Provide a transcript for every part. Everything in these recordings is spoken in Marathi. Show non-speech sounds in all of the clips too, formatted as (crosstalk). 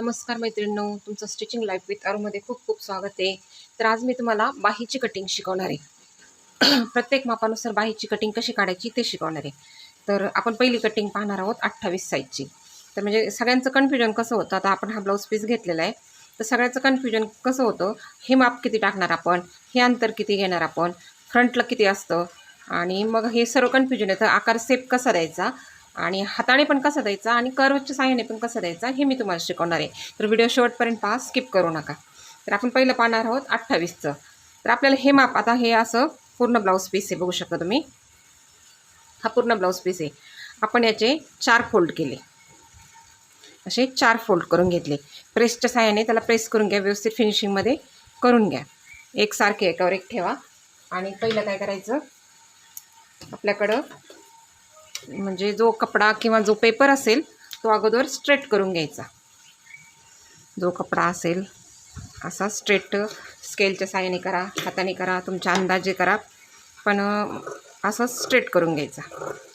नमस्कार मैत्रिणींनो तुमचं स्टिचिंग लाईफ विथ अरूमध्ये खूप खूप स्वागत आहे. तर आज मी तुम्हाला बाहीची कटिंग शिकवणार आहे. (clears throat) प्रत्येक मापानुसार बाहीची कटिंग कशी काढायची ते शिकवणार आहे. तर आपण पहिली कटिंग पाहणार आहोत अठ्ठावीस साईजची तर म्हणजे सगळ्यांचं कन्फ्युजन कसं होतं? आता आपण हा ब्लाऊज पीस घेतलेला आहे. तर सगळ्याचं कन्फ्युजन कसं होतं? हे माप किती टाकणार आपण? हे अंतर किती घेणार आपण? फ्रंटला किती असतं? आणि मग हे सर्व कन्फ्युजन येतं आकार सेप कसा द्यायचा? आणि हाताने पण कसं द्यायचा आणि कर्वच्या साह्याने पण कसं द्यायचा हे मी तुम्हाला शिकवणार आहे. तर व्हिडिओ शेवटपर्यंत पहा स्किप करू नका. तर आपण पहिलं पाहणार आहोत अठ्ठावीसचं. तर आपल्याला हे माप आता हे असं पूर्ण ब्लाऊज पीस आहे बघू शकता तुम्ही. हा पूर्ण ब्लाऊज पीस आहे. आपण याचे चार फोल्ड केले. असे चार फोल्ड करून घेतले. प्रेसच्या साह्याने त्याला प्रेस करून घ्या व्यवस्थित फिनिशिंगमध्ये करून घ्या. एकसारखे एकावर एक ठेवा. आणि पहिलं काय करायचं? आपल्याकडं म्हणजे जो कपडा किंवा जो पेपर असेल तो अगोदर स्ट्रेट करून घ्यायचा. जो कपडा असेल असा स्ट्रेट स्केलच्या साह्याने करा हाताने करा तुमच्या अंदाजे करा पण असा स्ट्रेट करून घ्यायचा.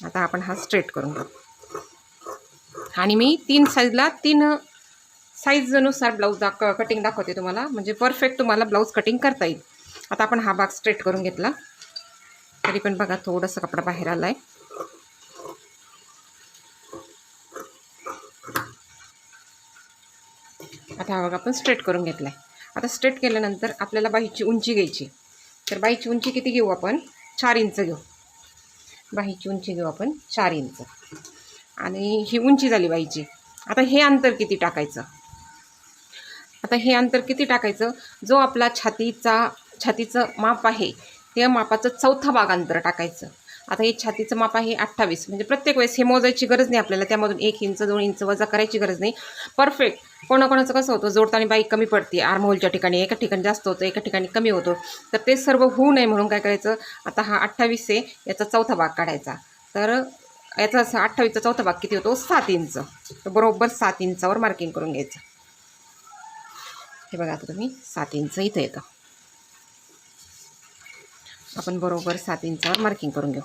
आता आपण हा स्ट्रेट करून घेऊ. आणि मी तीन साईजला तीन साईजनुसार ब्लाऊज दाख कटिंग दाखवते तुम्हाला. म्हणजे परफेक्ट तुम्हाला ब्लाऊज कटिंग करता येईल. आता आपण हा भाग स्ट्रेट करून घेतला. तरी पण बघा थोडंसं कपडा बाहेर आला आहे आता हा बघा आपण स्ट्रेट करून घेतला आहे आता स्ट्रेट केल्यानंतर आपल्याला बाहीची उंची घ्यायची तर बाहीची उंची किती घेऊ आपण? चार इंच घेऊ. बाहीची उंची घेऊ आपण चार इंच. आणि ही उंची झाली बाईची आता हे अंतर किती टाकायचं? आता हे अंतर किती टाकायचं? जो आपला छातीचा छातीचं माप आहे त्या मापाचं चौथा भाग अंतर टाकायचं. आता हे छातीचं माप आहे अठ्ठावीस. म्हणजे प्रत्येक वेळेस हे मोजायची गरज नाही आपल्याला. त्यामधून एक इंच दोन इंच वजा करायची गरज नाही. परफेक्ट कोणाकोणाचं कसं होतं? जोडताना बाईक कमी पडते. आर्महोलच्या ठिकाणी एका ठिकाणी जास्त होतं एका ठिकाणी कमी होतो. तर ते सर्व होऊ नये म्हणून काय करायचं? आता हा अठ्ठावीस आहे याचा चौथा भाग काढायचा. तर याचा अठ्ठावीसचा चौथा भाग किती होतो? सात इंच. तर बरोबर सात इंचावर मार्किंग करून घ्यायचं. हे बघा आता तुम्ही सात इंच इथं येतं. आपण बरोबर सात इंचावर मार्किंग करून घेऊ.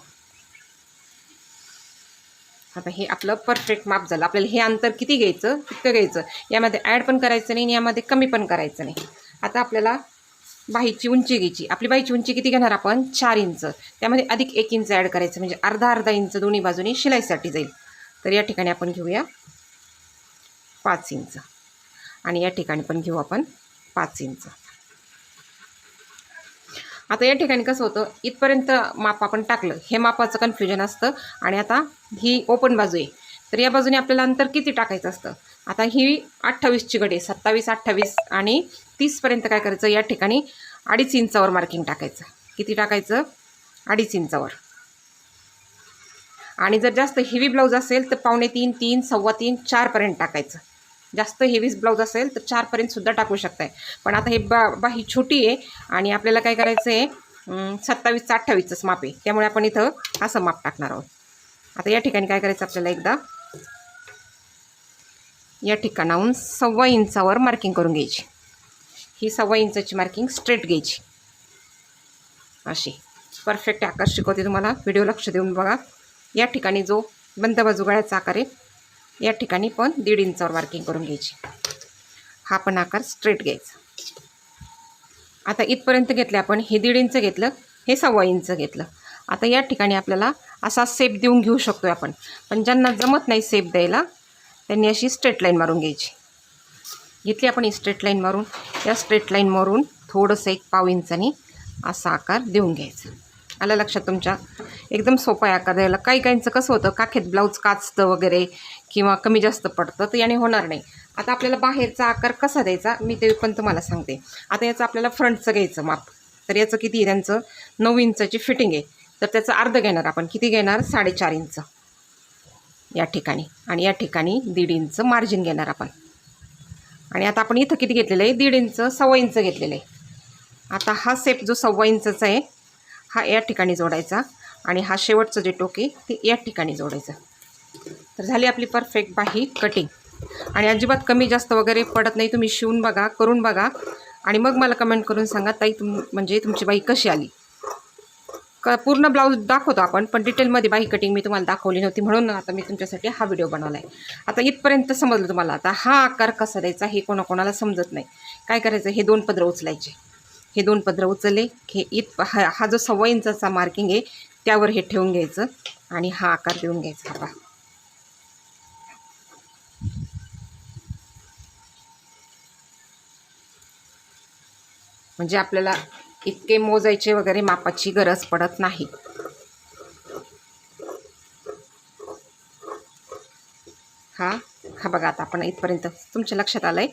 आता हे आपलं परफेक्ट माप झालं. आपल्याला हे अंतर किती घ्यायचं? तितकं घ्यायचं. यामध्ये ॲड पण करायचं नाही आणि यामध्ये कमी पण करायचं नाही. आता आपल्याला बाहीची उंची घ्यायची. आपली बाईची उंची किती घेणार आपण? चार इंच. त्यामध्ये अधिक एक इंच ॲड करायचं म्हणजे अर्धा अर्धा इंच दोन्ही बाजूनी शिलाईसाठी जाईल. तर या ठिकाणी आपण घेऊया पाच इंच. आणि या ठिकाणी पण घेऊ आपण पाच इंच. आता या ठिकाणी कसं होतं इथपर्यंत माप आपण टाकलं हे मापाचं कन्फ्युजन असतं. आणि आता ही ओपन बाजू आहे. तर या बाजूने आपल्याला अंतर किती टाकायचं असतं? आता ही अठ्ठावीसची गडी आहे सत्तावीस अठ्ठावीस आणि तीसपर्यंत काय करायचं? या ठिकाणी अडीच इंचावर मार्किंग टाकायचं. किती टाकायचं? अडीच इंचावर. आणि जर जास्त हेवी ब्लाऊज असेल तर पावणे तीन तीन सव्वा तीन चारपर्यंत टाकायचं. जास्त हेवीज ब्लाऊज असेल तर चारपर्यंत सुद्धा टाकू शकताय. पण आता हे बा बाही छोटी आहे आणि आपल्याला काय करायचं आहे सत्तावीसचं अठ्ठावीसचंच माप आहे. त्यामुळे आपण इथं असं माप टाकणार आहोत. आता या ठिकाणी काय करायचं आपल्याला एकदा? या ठिकाणाहून सव्वा इंचावर मार्किंग करून घ्यायची. ही सव्वा इंचाची मार्किंग स्ट्रेट घ्यायची. अशी. परफेक्ट आकार शिकवते तुम्हाला. व्हिडिओ लक्ष देऊन बघा. या ठिकाणी जो बंद बाजू गळ्याचा आकार आहे या ठिकाणी पण दीड इंचावर मार्किंग करून घ्यायची. हा पण आकार स्ट्रेट घ्यायचा. आता इथपर्यंत घेतलं आपण हे दीड इंच घेतलं हे सव्वा इंच घेतलं. आता या ठिकाणी आपल्याला असा सेप देऊन घेऊ शकतो आपण. पण ज्यांना जमत नाही सेप द्यायला त्यांनी अशी स्ट्रेट लाईन मारून घ्यायची. घेतली आपण ही स्ट्रेट लाईन मारून. या स्ट्रेट लाईन मारून थोडंसं एक पाव इंचानी असा आकार देऊन घ्यायचा. आलं लक्षात तुमच्या? एकदम सोपा आहे आकार द्यायला काही काहींचं कसं होतं काखेत ब्लाऊज काचतं वगैरे किंवा कमी जास्त पडतं तर याने होणार नाही. आता आपल्याला बाहेरचा आकार कसा द्यायचा मी ते पण तुम्हाला सांगते. आता याचं आपल्याला फ्रंटचं घ्यायचं माप. तर याचं किती आहे त्यांचं? नऊ इंचाची फिटिंग आहे. तर त्याचं अर्ध घेणार आपण. किती घेणार? साडेचार इंच. या ठिकाणी. आणि या ठिकाणी दीड इंच मार्जिन घेणार आपण. आणि आता आपण इथं किती घेतलेलं आहे? दीड इंच सव्वा इंच घेतलेलं आहे. आता हा सेप जो सव्वा इंचचा आहे हा या ठिकाणी जोडायचा आणि हा शेवटचं जे टोके ते या ठिकाणी जोडायचं. तर झाली आपली परफेक्ट बाही कटिंग आणि अजिबात कमी जास्त वगैरे पडत नाही तुम्ही शिवून बघा करून बघा. आणि मग मला कमेंट करून सांगा ताई तुम म्हणजे तुमची बाई कशी आली? क पूर्ण ब्लाऊज दाखवतो आपण पण डिटेलमध्ये बाही कटिंग मी तुम्हाला दाखवली नव्हती म्हणून आता मी तुमच्यासाठी हा व्हिडिओ बनवला आहे आता इथपर्यंत समजलं तुम्हाला आता हा आकार कसा द्यायचा हे कोणाकोणाला समजत नाही. काय करायचं? हे दोन पदरं उचलायचे. हे दोन पदरं उचलले. हे इत हा हा जो सव्वा इंचाचा मार्किंग आहे त्यावर हे ठेवून घ्यायचं आणि हा आकार देऊन घ्यायचा हा म्हणजे आपल्याला इतके मोजायचे वगैरे मापाची गरज पडत नाही. हा हा बघा आता आपण इथपर्यंत तुमच्या लक्षात आलं आहे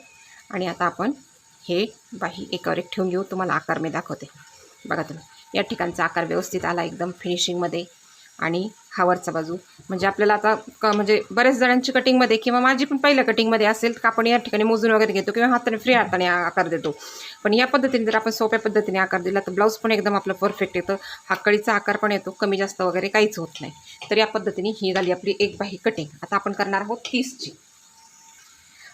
आणि आता आपण हे बाही एकावर एक ठेवून घेऊ तुम्हाला आकार मी दाखवते. बघा तुम्ही या ठिकाणचा आकार व्यवस्थित आला एकदम फिनिशिंगमध्ये आणि हा वरचा बाजू म्हणजे आपल्याला आता क म्हणजे बऱ्याच जणांची कटिंगमध्ये किंवा माझी पण पहिल्या कटिंगमध्ये असेल तर आपण या ठिकाणी मोजून वगैरे घेतो किंवा हाताने फ्री हाताने आकार देतो. पण या पद्धतीने जर आपण सोप्या पद्धतीने आकार दिला तर ब्लाऊज पण एकदम आपलं परफेक्ट येतं. हा कळीचा आकार पण येतो कमी जास्त वगैरे काहीच होत नाही. तर या पद्धतीने ही झाली आपली एक बाही कटिंग आता आपण करणार आहोत तीसची.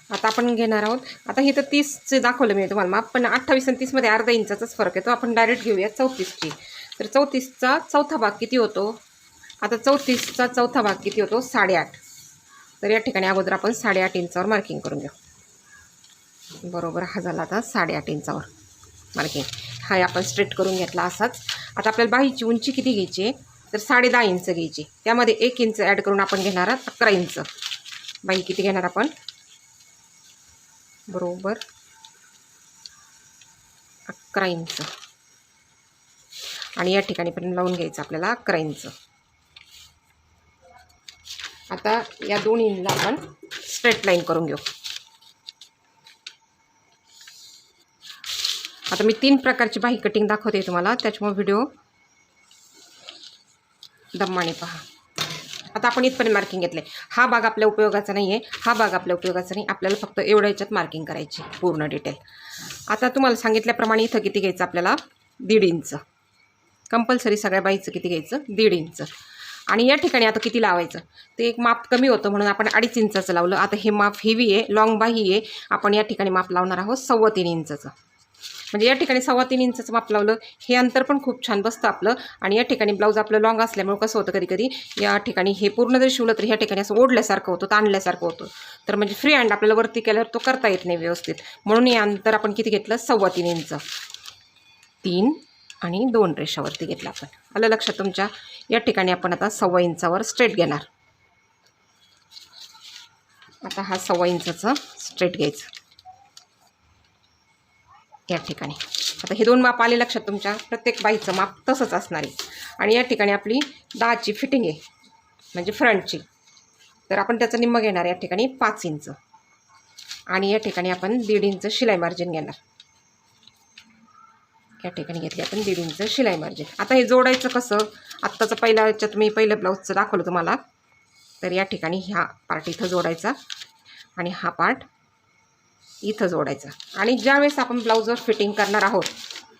आता आपण घेणार आहोत. आता हे तर तीसचे दाखवलं मी तुम्हाला. माप पण अठ्ठावीस आणि तीसमध्ये अर्धा इंचाचाच फरक येतो. आपण डायरेक्ट घेऊया चौतीसची. तर चौतीसचा चौथा भाग किती होतो? आता चौतीसचा चौथा भाग किती होतो? साडेआठ. तर या ठिकाणी अगोदर आपण साडेआठ इंचावर मार्किंग करून घेऊ. बरोबर हा झाला आता साडेआठ इंचावर मार्किंग हा आपण स्ट्रेट करून घेतला असाच. आता आपल्याला बाहीची उंची किती घ्यायची? आहे तर साडे दहा इंच घ्यायची. त्यामध्ये एक इंच ॲड करून आपण घेणार आहोत अकरा इंच. बाई किती घेणार आपण? बरोबर. अकरा इंच. आणि या ठिकाणी पण लावून घ्यायचं आपल्याला अकरा इंच. आता या दोन इंचला आपण स्ट्रेट लाईन करून घेऊ. आता मी तीन प्रकारची बाही कटिंग दाखवते तुम्हाला त्याच्यामुळे व्हिडिओ दम्माने पहा. आता आपण इथपर्यंत मार्किंग घेतले. हा भाग आपल्या उपयोगाचा नाही आहे हा भाग आपल्या उपयोगाचा नाही. आपल्याला फक्त एवढ्या याच्यात मार्किंग करायची पूर्ण डिटेल आता तुम्हाला सांगितल्याप्रमाणे इथं किती घ्यायचं आपल्याला? दीड इंच कंपल्सरी सगळ्या बाईचं किती घ्यायचं? दीड इंच आणि या ठिकाणी आता किती लावायचं? ते एक माप कमी होतं म्हणून आपण अडीच इंचाचं लावलं. आता हे माप हेवी आहे लॉंग बाही आहे. आपण या ठिकाणी माप लावणार आहोत सव्वा तीन इंचाचं म्हणजे या ठिकाणी सव्वा तीन इंचाचं माप लावलं. हे अंतर पण खूप छान बसतं आपलं. आणि या ठिकाणी ब्लाऊज आपलं लॉंग असल्यामुळे कसं होतं कधी कधी या ठिकाणी हे पूर्ण जरी शिवलं तर ह्या ठिकाणी असं ओढल्यासारखं होतं ताणल्यासारखं होतं. तर म्हणजे फ्री हँड आपल्याला वरती केल्यावर तो करता येत नाही व्यवस्थित. म्हणून हे अंतर आपण किती घेतलं? सव्वा तीन इंच. तीन आणि दोन रेषावरती घेतलं आपण. आलं लक्षात तुमच्या? या ठिकाणी आपण आता सव्वा इंचावर स्ट्रेट घेणार. आता हा सव्वा इंचाचं स्ट्रेट घ्यायचं. या ठिकाणी. आता हे दोन माप आले लक्षात तुमच्या. प्रत्येक बाईचं माप तसंच असणार आहे. आणि या ठिकाणी आपली दहाची फिटिंग आहे म्हणजे फ्रंटची. तर आपण त्याचं निम्म घेणार या ठिकाणी पाच इंच. आणि या ठिकाणी आपण दीड इंच शिलाई मार्जिन घेणार. या ठिकाणी घेतली आपण दीड इंच शिलाई मार्जिन. आता हे जोडायचं कसं? आत्ताचं पहिल्या याच्यात मी पहिलं ब्लाऊजचं दाखवलं तुम्हाला. तर या ठिकाणी ह्या पार्ट इथं जोडायचा. आणि हा पार्ट इथं जोडायचं. आणि ज्यावेळेस आपण ब्लाऊजवर फिटिंग करणार आहोत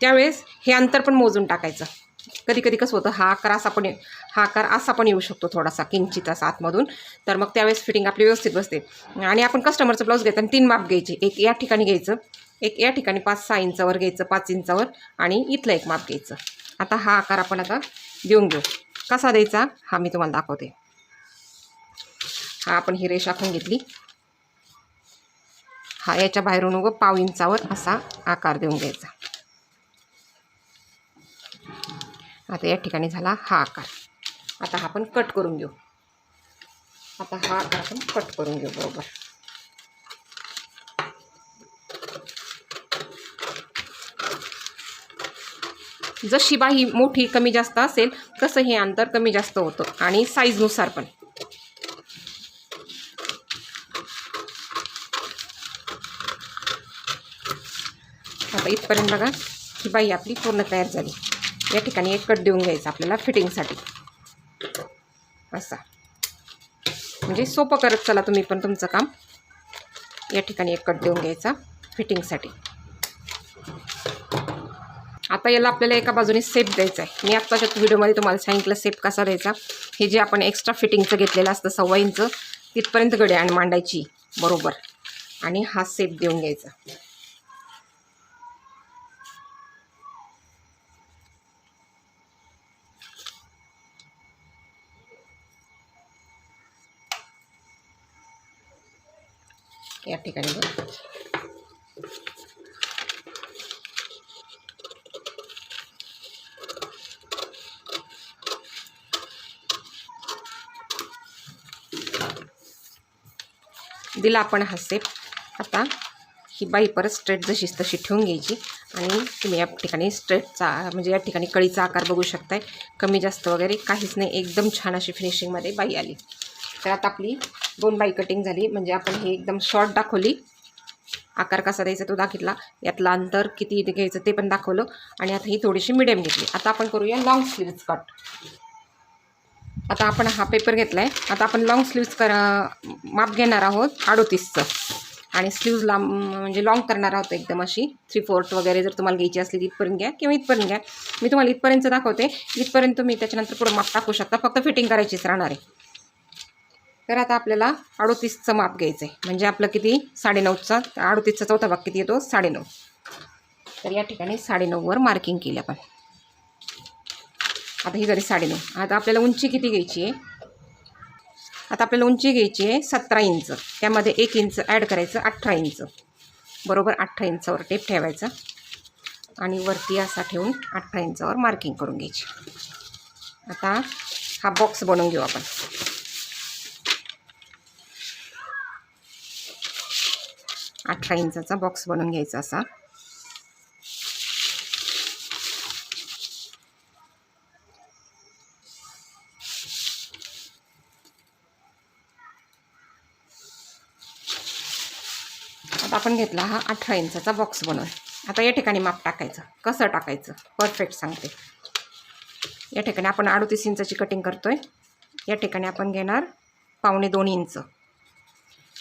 त्यावेळेस हे अंतर पण मोजून टाकायचं. कधी कधी कसं होतं हा आकार असा पण हा आकार असा पण येऊ शकतो थोडासा किंचित असा आतमधून. तर मग त्यावेळेस फिटिंग आपली व्यवस्थित बसते. आणि आपण कस्टमरचं ब्लाऊज घेताना तीन माप घ्यायचे. एक या ठिकाणी घ्यायचं एक या ठिकाणी पाच सहा इंचावर घ्यायचं पाच इंचावर आणि इथलं एक माप घ्यायचं. आता हा आकार आपण आता देऊन घेऊ. कसा द्यायचा हा मी तुम्हाला दाखवते. हा आपण ही रेष आखून घेतली. हा याच्या बाहेरून उगं पाव इंचावर असा आकार देऊन घ्यायचा. आता या ठिकाणी झाला हा आकार. आता हा आपण कट करून घेऊ. आता हा आकार आपण कट करून घेऊ बरोबर. जशी बाही मोठी कमी जास्त असेल तसं हे अंतर कमी जास्त होतं आणि साईजनुसार पण. आता इथपर्यंत बघा ही बाई आपली पूर्ण तयार झाली. या ठिकाणी एक कट देऊन घ्यायचा आपल्याला फिटिंगसाठी. असा. म्हणजे सोपं करत चला तुम्ही पण तुमचं काम. या ठिकाणी एक कट देऊन घ्यायचा फिटिंगसाठी. आता याला आपल्याला एका बाजूने सेप द्यायचा आहे. मी आत्ताच्या व्हिडिओमध्ये तुम्हाला सांगितलं सेप कसा द्यायचा. हे जे आपण एक्स्ट्रा फिटिंगचं घेतलेलं असतं सव्वा इंच तिथपर्यंत गडी आणि मांडायची. बरोबर. आणि हा सेप देऊन घ्यायचा. ठिकाणी बघा. दिला आपण हा सेप. आता ही बाई परत स्ट्रेट जशीच तशी ठेवून घ्यायची. आणि तुम्ही या ठिकाणी स्ट्रेटचा म्हणजे या ठिकाणी कळीचा आकार बघू शकताय. कमी जास्त वगैरे काहीच नाही. एकदम छान अशी फिनिशिंगमध्ये बाई आली. तर आता आपली दोन बाई कटिंग झाली. म्हणजे आपण ही एकदम शॉर्ट दाखवली. आकार कसा द्यायचा तो दाखितला. यातलं अंतर किती घ्यायचं ते पण दाखवलं. आणि आता ही थोडीशी मिडियम घेतली. आता आपण करूया लॉंग स्लीव्ज कट आता आपण हा पेपर घेतला आहे आता आपण लॉंग स्लीव्ज कर माप घेणार आहोत अडोतीसचं. आणि स्लीव्ज लांब म्हणजे लॉंग करणार आहोत एकदम अशी. थ्री फोर्थ वगैरे जर तुम्हाला घ्यायची असली इथपर्यंत घ्या किंवा इथपर्यंत घ्या. मी तुम्हाला इथपर्यंत दाखवते. इथपर्यंत तुम्ही त्याच्यानंतर पुढं माप टाकू शकता. फक्त फिटिंग करायचीच राहणार आहे. तर आता आपल्याला अडोतीसचं माप घ्यायचं आहे म्हणजे आपलं किती? साडेनऊचा. अडोतीसचा चौथा भाग किती येतो. साडेनऊ. तर या ठिकाणी साडेनऊवर मार्किंग केली आपण. आता ही झाली साडेनऊ. आता आपल्याला उंची किती घ्यायची आहे? आता आपल्याला उंची घ्यायची आहे सतरा इंच. त्यामध्ये एक इंच ॲड करायचं अठरा इंच. बरोबर अठरा इंचावर टेप ठेवायचा. आणि वरती असा ठेवून अठरा इंचावर मार्किंग करून घ्यायची. आता हा बॉक्स बनवून घेऊ आपण. अठरा इंचाचा बॉक्स बनवून घ्यायचा असा. आता आपण घेतला हा अठरा इंचाचा बॉक्स बनवून. आता या ठिकाणी माप टाकायचं. कसं टाकायचं? परफेक्ट सांगते. या ठिकाणी आपण अडतीस इंचाची कटिंग करतोय. या ठिकाणी आपण घेणार पावणे दोन इंच.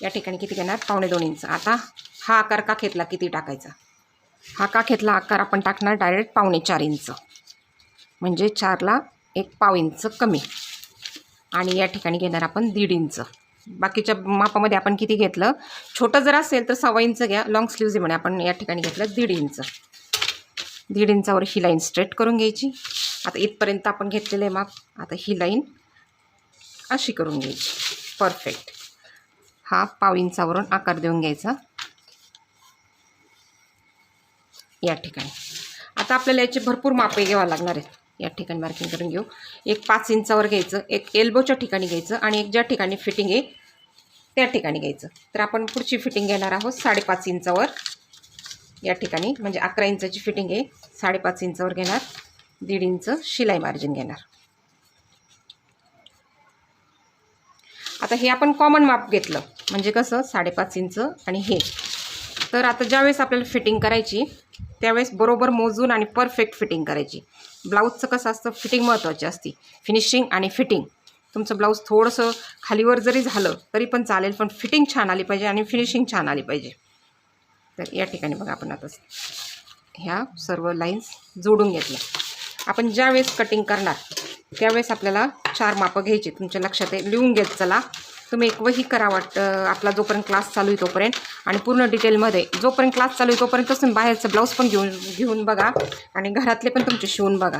या ठिकाणी किती घेणार? पावणे दोन इंच. आता हा आकार का घेतला? किती टाकायचा? हा का घेतला आकार आपण टाकणार डायरेक्ट पावणे चार इंच. म्हणजे चारला एक पाव इंच कमी. आणि या ठिकाणी घेणार आपण दीड इंच. बाकीच्या मापामध्ये आपण किती घेतलं? छोटं जर असेल तर सव्वा इंच घ्या. लॉंग स्लीव्ज म्हणे आपण या ठिकाणी घेतलं दीड इंच. दीड इंचावर ही लाईन स्ट्रेट करून घ्यायची. आता इथपर्यंत आपण घेतलेलं आहे माप. आता ही लाईन अशी करून घ्यायची. परफेक्ट हा पाव इंचावरून आकार देऊन घ्यायचा. या ठिकाणी. आता आपल्याला याचे भरपूर मापे घ्यावं लागणार आहेत. या ठिकाणी मार्किंग करून घेऊ. एक पाच इंचावर घ्यायचं एक एल्बोच्या ठिकाणी घ्यायचं आणि एक ज्या ठिकाणी फिटिंग आहे त्या ठिकाणी घ्यायचं. तर आपण पुढची फिटिंग घेणार आहोत साडेपाच इंचावर. या ठिकाणी म्हणजे अकरा इंचाची फिटिंग आहे साडेपाच इंचावर घेणार दीड इंच शिलाई मार्जिन घेणार. आता हे आपण कॉमन माप घेतलं. म्हणजे कसं? साडेपाच इंच आणि हे. तर आता ज्यावेळेस आपल्याला फिटिंग करायची त्यावेळेस बरोबर मोजून आणि परफेक्ट फिटिंग करायची. ब्लाऊजचं कसं असतं? फिटिंग महत्त्वाची असते. फिनिशिंग आणि फिटिंग तुमचं ब्लाऊज थोडंसं खालीवर जरी झालं तरी पण चालेल पण फिटिंग छान आली पाहिजे आणि फिनिशिंग छान आली पाहिजे. तर या ठिकाणी बघा आपण आता ह्या सर्व लाईन्स जोडून घेतल्या. आपण ज्यावेळेस कटिंग करणार त्यावेळेस आपल्याला चार मापं घ्यायची. तुमच्या लक्षात आहे? लिहून घेत चला. तुम्ही एक वही करा वाटतं. आपला जोपर्यंत क्लास चालू आहे तोपर्यंत. आणि पूर्ण डिटेलमध्ये जोपर्यंत क्लास चालू आहे तोपर्यंत तुम्ही बाहेरचं ब्लाऊज पण घेऊन घेऊन बघा. आणि घरातले पण तुमचे शिवून बघा.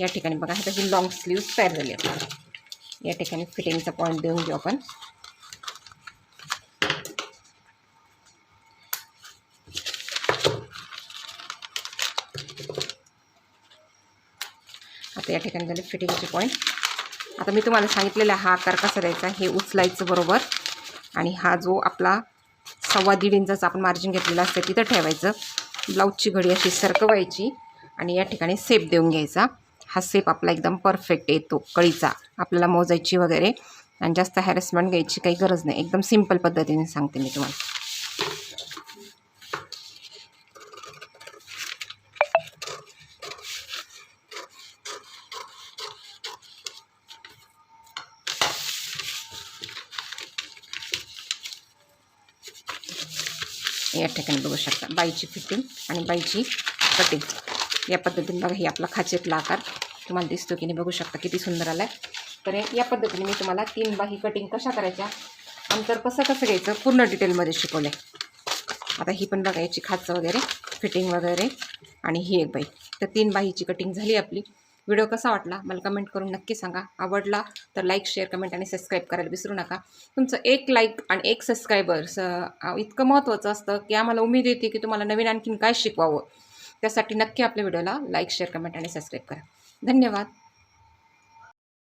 या ठिकाणी बघा हे ही लॉंग स्लीव्स तयार झाली आहे या ठिकाणी फिटिंगचा पॉईंट देऊन घेऊ आपण. या ठिकाणी झाले फिटिंगचे पॉईंट आता मी तुम्हाला सांगितलेला हा आकार कसा द्यायचा हे उचलायचं बरोबर. आणि हा जो आपला सव्वा दीड इंचाचा आपण मार्जिन घेतलेला असतं तिथं ठेवायचं. ब्लाऊजची घडी अशी सरकवायची आणि या ठिकाणी सेप देऊन घ्यायचा. हा सेप आपला एकदम परफेक्ट येतो कळीचा. आपल्याला मोजायची वगैरे. आणि जास्त हॅरेसमेंट घ्यायची काही गरज नाही. एकदम सिंपल पद्धतीने सांगते मी तुम्हाला. ठिकाणी बघू शकता. बाईची फिटिंग आणि बाईची कटिंग या पद्धतीने बघा ही आपला खाचेतला आकार तुम्हाला दिसतो की नाही बघू शकता. किती सुंदर आला तर या पद्धतीने मी तुम्हाला तीन बाही कटिंग कशा करायच्या अंतर कसं कसं घ्यायचं पूर्ण डिटेलमध्ये शिकवलं आहे आता ही पण बघा याची खाचं वगैरे फिटिंग वगैरे आणि ही एक बाई. तर तीन बाईची कटिंग झाली आपली. व्हिडिओ कसा वाटला मला कमेंट करून नक्की सांगा. आवडला तर लाईक शेअर कमेंट आणि सबस्क्राईब करायला विसरू नका. तुमचं एक लाईक आणि एक सबस्क्रायबर्स इतकं महत्त्वाचं असतं की आम्हाला उमेद येते की तुम्हाला नवीन आणखीन काय शिकवावं. त्यासाठी नक्की आपल्या व्हिडिओला लाईक शेअर कमेंट आणि सबस्क्राईब करा. धन्यवाद.